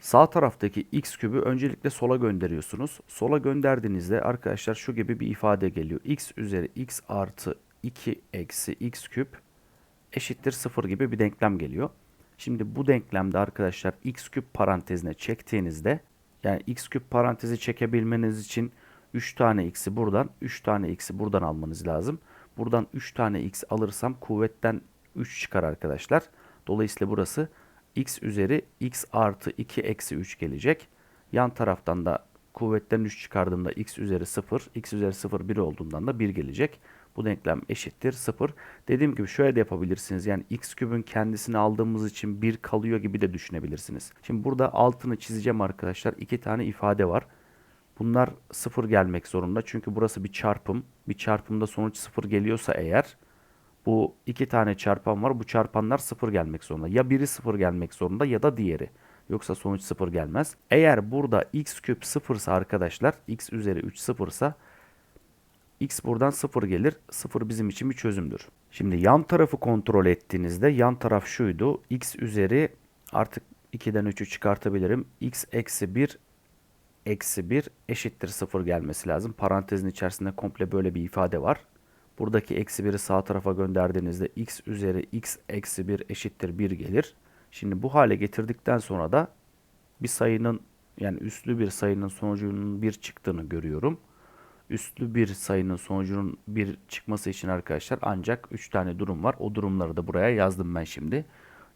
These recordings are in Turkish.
Sağ taraftaki x kübü öncelikle sola gönderiyorsunuz. Sola gönderdiğinizde arkadaşlar şu gibi bir ifade geliyor. x üzeri x artı 2 eksi x küp eşittir 0 gibi bir denklem geliyor. Şimdi bu denklemde arkadaşlar x küp parantezine çektiğinizde yani x küp parantezi çekebilmeniz için 3 tane x'i buradan 3 tane x'i buradan almanız lazım. Buradan 3 tane x alırsam kuvvetten 3 çıkar arkadaşlar. Dolayısıyla burası x üzeri x artı 2 eksi 3 gelecek. Yan taraftan da kuvvetten 3 çıkardığımda x üzeri 0, x üzeri 0 1 olduğundan da 1 gelecek. Bu denklem eşittir 0. Dediğim gibi şöyle de yapabilirsiniz. Yani x kübün kendisini aldığımız için 1 kalıyor gibi de düşünebilirsiniz. Şimdi burada altını çizeceğim arkadaşlar. İki tane ifade var. Bunlar 0 gelmek zorunda. Çünkü burası bir çarpım. Bir çarpımda sonuç 0 geliyorsa eğer bu iki tane çarpan var. Bu çarpanlar 0 gelmek zorunda. Ya biri 0 gelmek zorunda ya da diğeri. Yoksa sonuç 0 gelmez. Eğer burada x küp 0 ise arkadaşlar x üzeri 3 0 ise x buradan 0 gelir. 0 bizim için bir çözümdür. Şimdi yan tarafı kontrol ettiğinizde yan taraf şuydu. x üzeri artık 2'den 3'ü çıkartabilirim. x eksi 1 eksi 1 eşittir 0 gelmesi lazım. Parantezin içerisinde komple böyle bir ifade var. Buradaki eksi 1'i sağ tarafa gönderdiğinizde x üzeri x eksi 1 eşittir 1 gelir. Şimdi bu hale getirdikten sonra da bir sayının yani üslü bir sayının sonucunun 1 çıktığını görüyorum. Üslü bir sayının sonucunun 1 çıkması için arkadaşlar ancak 3 tane durum var. O durumları da buraya yazdım ben şimdi.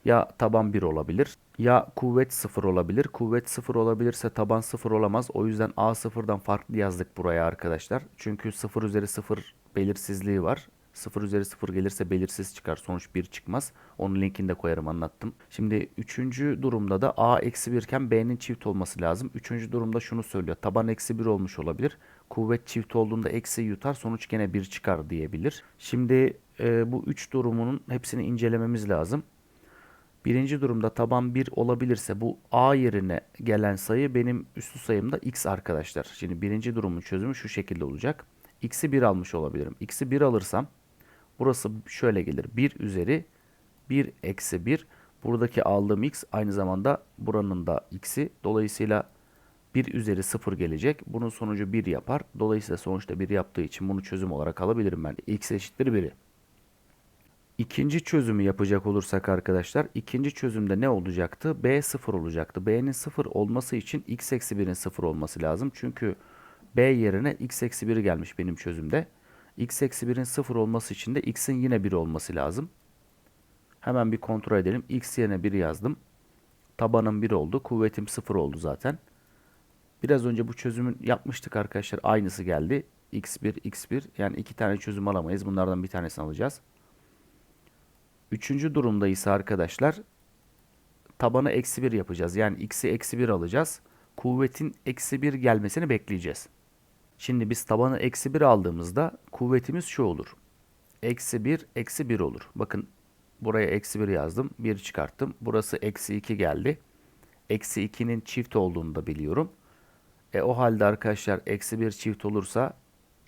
Ya taban 1 olabilir ya kuvvet 0 olabilir. Kuvvet 0 olabilirse taban 0 olamaz. O yüzden A sıfırdan farklı yazdık buraya arkadaşlar. Çünkü 0 üzeri 0 belirsizliği var. 0 üzeri 0 gelirse belirsiz çıkar. Sonuç 1 çıkmaz. Onun linkini de koyarım anlattım. Şimdi 3. durumda da A eksi 1 iken B'nin çift olması lazım. 3. durumda şunu söylüyor. Taban eksi 1 olmuş olabilir. Kuvvet çift olduğunda eksi yutar. Sonuç gene 1 çıkar diyebilir. Şimdi e, bu 3 durumunun hepsini incelememiz lazım. Birinci durumda taban 1 olabilirse bu a yerine gelen sayı benim üstü sayımda x arkadaşlar. Şimdi birinci durumun çözümü şu şekilde olacak. x'i 1 almış olabilirim. x'i 1 alırsam burası şöyle gelir. 1 üzeri 1 eksi 1. Buradaki aldığım x aynı zamanda buranın da x'i. Dolayısıyla 1 üzeri 0 gelecek. Bunun sonucu 1 yapar. Dolayısıyla sonuçta 1 yaptığı için bunu çözüm olarak alabilirim ben. x eşittir 1'i. İkinci çözümü yapacak olursak arkadaşlar ikinci çözümde ne olacaktı? B 0 olacaktı. B'nin 0 olması için x eksi 1'in 0 olması lazım. Çünkü B yerine x eksi 1 gelmiş benim çözümde. x eksi 1'in 0 olması için de x'in yine 1 olması lazım. Hemen bir kontrol edelim. x yerine 1 yazdım. Tabanım 1 oldu. Kuvvetim 0 oldu zaten. Biraz önce bu çözümün yapmıştık arkadaşlar. Aynısı geldi. x1, x1. Yani iki tane çözüm alamayız. Bunlardan bir tanesini alacağız. Üçüncü durumda ise arkadaşlar tabanı eksi 1 yapacağız. Yani x'i eksi 1 alacağız. Kuvvetin eksi 1 gelmesini bekleyeceğiz. Şimdi biz tabanı eksi 1 aldığımızda kuvvetimiz şu olur. Eksi 1 eksi 1 olur. Bakın buraya eksi 1 yazdım. 1 çıkarttım. Burası eksi 2 geldi. Eksi 2'nin çift olduğunu da biliyorum. E o halde arkadaşlar eksi 1 çift olursa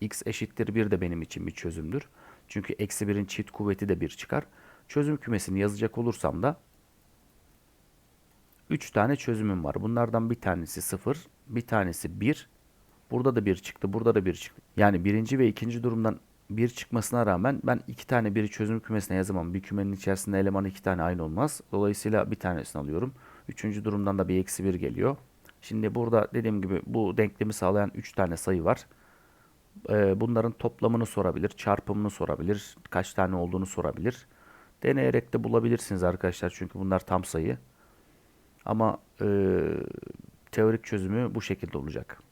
x eşittir 1 de benim için bir çözümdür. Çünkü eksi 1'in çift kuvveti de 1 çıkar. Çözüm kümesini yazacak olursam da 3 tane çözümüm var. Bunlardan bir tanesi 0, bir tanesi 1. Burada da 1 çıktı, burada da 1 çıktı. Yani birinci ve ikinci durumdan 1 çıkmasına rağmen ben 2 tane 1'i çözüm kümesine yazamam. Bir kümenin içerisinde eleman 2 tane aynı olmaz. Dolayısıyla bir tanesini alıyorum. Üçüncü durumdan da bir eksi 1 geliyor. Şimdi burada dediğim gibi bu denklemi sağlayan 3 tane sayı var. Bunların toplamını sorabilir, çarpımını sorabilir, kaç tane olduğunu sorabilir. Deneyerek de bulabilirsiniz arkadaşlar çünkü bunlar tam sayı. Ama e, teorik çözümü bu şekilde olacak.